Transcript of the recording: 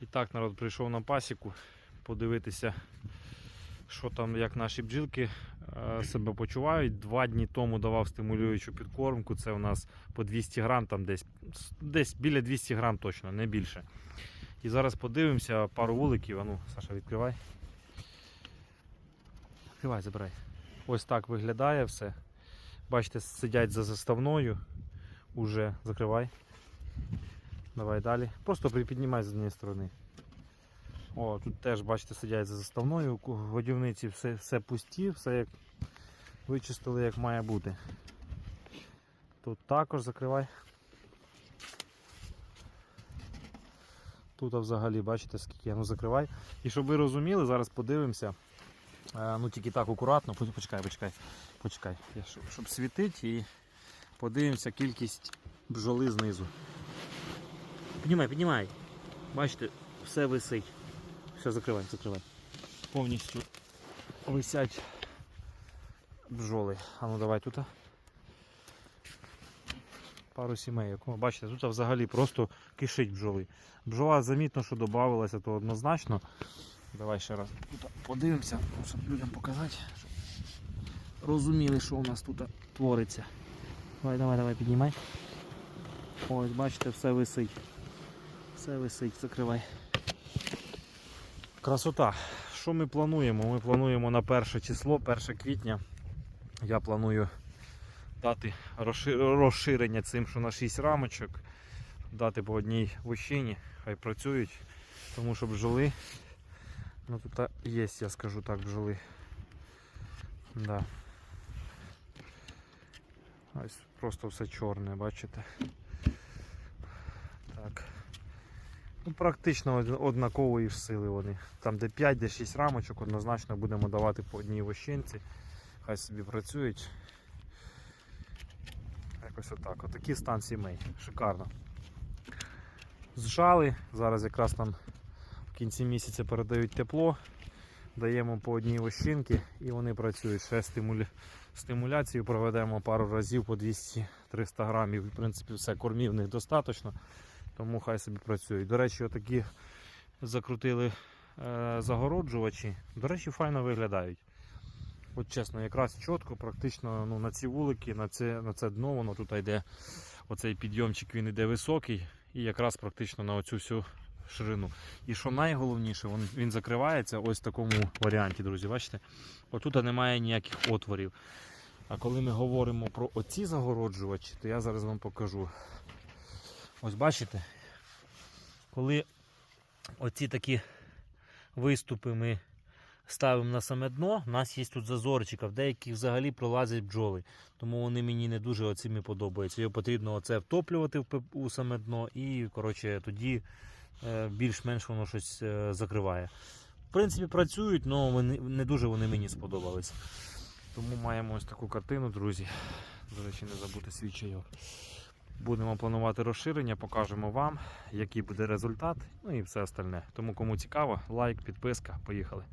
І так народ прийшов на пасіку подивитися, що там, як наші бджілки е, себе почувають. Два дні тому давав стимулюючу підкормку. Це у нас по 200 грам, там десь, десь біля 200 грам точно, не більше. І зараз подивимося пару вуликів. Ану, Саша, відкривай. Відкривай, забирай. Ось так виглядає все. Бачите, сидять за заставною. Уже закривай. Давай далі. Просто припіднімай з однієї сторони. О, тут теж, бачите, сидять за заставною. У годівниці все, все пусті, все як вичистили, як має бути. Тут також закривай. Тут взагалі, бачите, скільки, ну закривай. І щоб ви розуміли, зараз подивимося. Е, ну тільки так акуратно, почекай, почекай, почекай. Щоб світить і подивимося кількість бджоли знизу. Піднімай, піднімай. Бачите, все висить. Все, закривай, закривай. Повністю висять бджоли. А ну давай тут. Пару сімей. Як ви Бачите, тут взагалі просто кишить бджоли. Бджола замітно, що додавалася, то однозначно. Давай ще раз тут подивимося, щоб людям показати, щоб розуміли, що у нас тут твориться. Давай, давай, давай, піднімай. Ось, бачите, все висить. Все висить, закривай. Красота. Що ми плануємо? Ми плануємо на перше число, 1 квітня. Я планую дати розширення цим, що на 6 рамочок, дати по одній вощині, хай працюють, тому що бджоли. Ну тут є, я скажу так, бджоли. Да. Ось просто все чорне, бачите. Так. Ну, практично однакової ж сили вони. Там де 5, де 6 рамочок, однозначно будемо давати по одній вощинці. Хай собі працюють. Якось отак. Отакий стан сімей. Шикарно. Зжали. Зараз якраз там в кінці місяця передають тепло. Даємо по одній вощинки і вони працюють. Ще стимулі... стимуляцію проведемо пару разів по 200-300 грамів. В принципі, все, кормів в них достатньо, тому хай собі працюють. До речі, отакі закрутили е, загороджувачі. До речі, файно виглядають. От чесно, якраз чітко, практично ну, на ці вулики, на це, на це дно, воно тут йде оцей підйомчик, він йде високий і якраз практично на оцю всю ширину. І що найголовніше, він, він закривається ось в такому варіанті, друзі. Бачите? Отут немає ніяких отворів. А коли ми говоримо про оці загороджувачі, то я зараз вам покажу. Ось бачите, коли оці такі виступи ми ставимо на саме дно, у нас є тут зазорчика, в деяких взагалі пролазять бджоли. Тому вони мені не дуже оцими подобаються. Його потрібно оце втоплювати у саме дно і коротше, тоді е, більш-менш воно щось е, закриває. В принципі, працюють, але не дуже вони мені сподобались. Тому маємо ось таку картину, друзі. До речі, не забути свій чайок. Будемо планувати розширення, покажемо вам, який буде результат, ну і все остальне. Тому кому цікаво, лайк, підписка, поїхали.